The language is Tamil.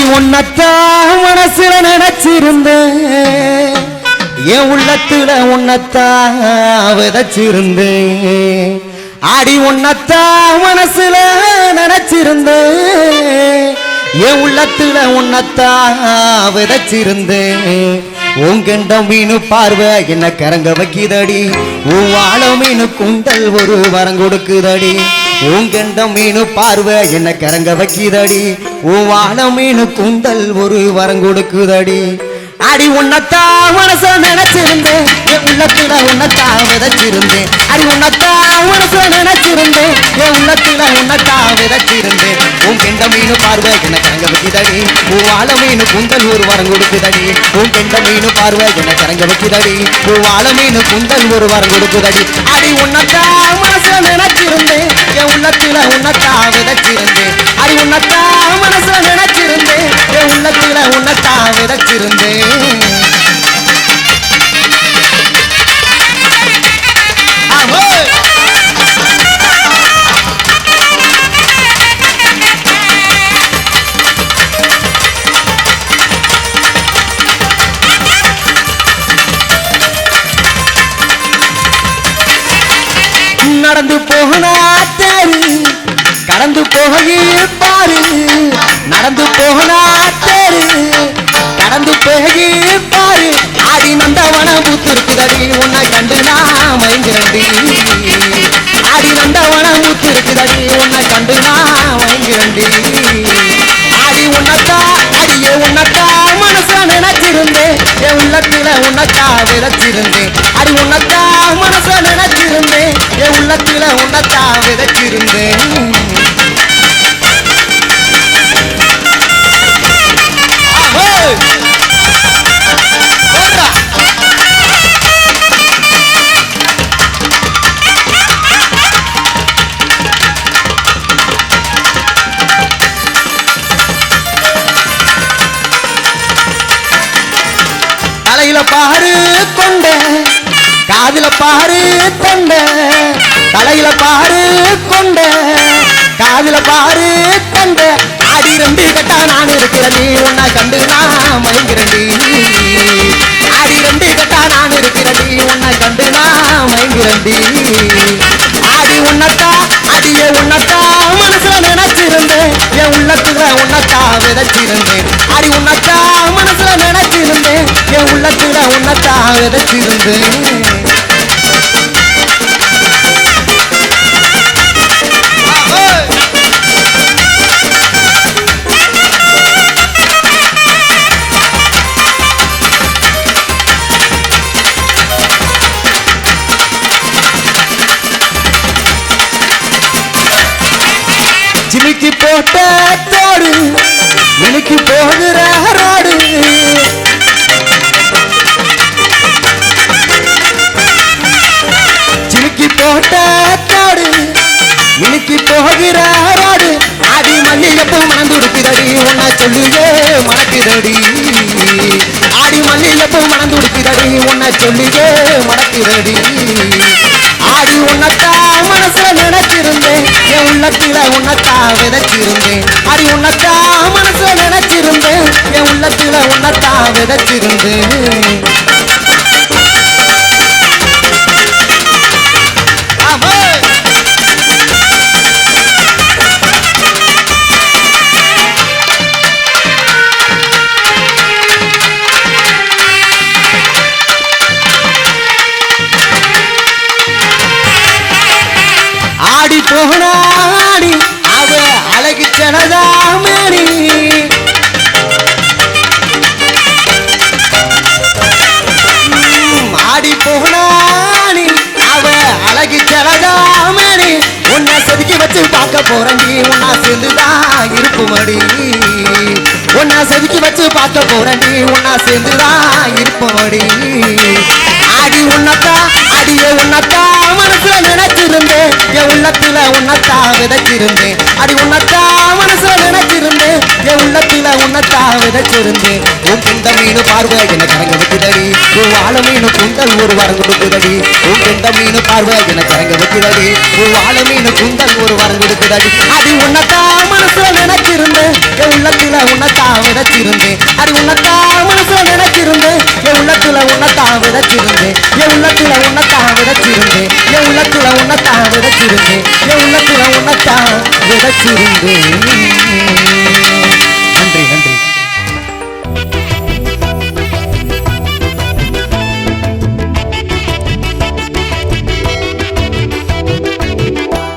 உன்னத்தா உன்னத்தான் மனசுல நினைச்சிருந்தேன். என் உள்ளத்துல உன்னத்தான் விதைச்சிருந்தேன். அடி உன்னத்தான் மனசுல நினைச்சிருந்தேன். என் உள்ளத்துல உன்னத்தான் விதைச்சிருந்தேன். உங்கெண்ட மீனு பார்வை என்ன கரங்க வைக்குதடி? உன் வாழ மீனு குண்டல் ஒரு வரம் கொடுக்குதடி? உங்கெண்ட மீனு பார்வை என்ன கரங்க வைக்குதடி? மீனு குண்டல் ஒரு வரம் கொடுக்குதடி. அடி உன்னத்தா மனச நினைச்சிருந்தேன். என் உள்ளத்துல உன்னத்தா விதைச்சிருந்தேன். அடி உன்னத்தா மனச நினைச்சிருந்தேன். என் உள்ளத்துல உன்னத்தா விதைச்சிருந்தேன். உன் கெண்ட மீனு பார்வை என்ன கரங்க வைக்குதடி. உன் வாழ மீனு குந்தல் ஒரு வரம் கொடுக்குதடி. உன் கெண்ட மீனு பார்வை என்ன கரங்க வைக்குதடி. உன் வாழ மீனு குந்தல் ஒரு வரம் கொடுக்குதடி. அடி உன்னத்தா மனச நினைச்சிருந்தேன். என் உள்ளத்துல உன்னத்தா விதைச்சிருந்தேன். அடி உன்னத்தான் மனசுல நினைச்சிருந்தேன். என் உள்ளத்துல உன்னத்தான் விதைச்சிருந்தேன். நடந்து போகனா தேரு கடந்து போகி பாரு நடந்து போகனா தேரு. கடந்து போகி பாரு ஆடி நந்தவன முத்திருக்குதடி உன்னை கண்டு நான் மயங்கிறடி ஆடி நந்தவன முத்திருக்குதடி உன்னை கண்டு நான் மயங்கிறடி ஆடி உன்னத்தா அடியே உன்னத்தா மனசுல நினைச்சிருந்தேன். என் உள்ளத்துல உன்னத்தா விதைச்சிருந்தேன். அடி உன்னத்தா மனசுல நினைச்சிருந்தேன். என் உள்ளத்துல உன்னத்தா விதைச்சிருந்தேன். பாரு கொண்ட தலையில பாரு கொண்ட காதில பாரு கொண்ட. அடி ரெண்டு கட்டா நான் இருக்கிறேன் உன்னை கண்டு நான் மயங்கிறேன் அடி ரெண்டு கட்டா நான் இருக்கிறேன் உன்னை கண்டு நான் மயங்கிறேன் அடி உன்னத்தா அடியே உன்னத்தா மனசுல நினைச்சிருந்தேன். என் உள்ளத்துல உன்னத்தா விதைச்சிருந்தேன். அடி உன்னத்தா மனசுல நினைச்சிருந்தேன். என் உள்ளத்துல உன்னத்தா விதைச்சிருந்தேன். போட்ட தோடு மினுக்கி போகிற ரோடு ஆடி மல்லிகைப்பூ மணந்து உடுக்குதடி உன்னை சொல்லியே மணக்குதடி ஆடி மல்லிகைப்பூ மணந்து உடுக்குதடி உன்னை சொல்லியே மணக்குதடி ஆடி உன்னத்தான் மனசுல நினைச்சிருந்தேன். என் உள்ளத்தில உன்னத்தான் விதைச்சிருந்தேன். ஆடி உன்னத்தான் மனசுல நினைச்சிருந்தேன். என் உள்ளத்தில உன்னத்தான் விதைச்சிருந்தேன். வச்சு உன்னா சேர்ந்துதான் இருப்புமடி. உன்னா செதுக்கி வச்சு பார்க்க போறேன்டி உன்னா சேர்ந்துதான் இருப்புமடி. ஆடி உன்னத்தா அடியே உன்னத்தா மனசுல நினைச்சிருந்தேன் என் உள்ளத்துல உன்னத்தா விதைச்சிருந்தேன். அடி உன்னத்தா மனசுல நினைச்சிருந்தேன் என் உள்ளத்துல உன்னத்தா விதைச்சிருந்தேன். மீனு பார்வை என கரங்க வைக்கிறடி உன் வாழ மீனு குந்தல் ஒரு வரம் கொடுக்குதடி. உன் கெண்ட மீனு பார்வை என கரங்க வைக்கிறடி உன் வாழ மீனு குந்தல் ஒரு வரம் கொடுக்குதடி. அது உன்னத்தான் மனசுல நினைச்சிருந்தேன். என் உள்ளத்துல உன்னத்தான் விதைச்சிருந்தேன். அது உன்னத்தான் மனசுல நினைச்சிருந்தேன். என் உள்ளத்துல உன்னத்தான் விதைச்சிருந்தேன். என் உள்ளத்துல உன்னத்தான் விதைச்சிருந்தேன். என் உள்ளத்துல உன்னத்தான் விதைச்சிருந்தேன். என் உள்ளத்துல உன்னத்தான் விதைச்சிருந்தேன்.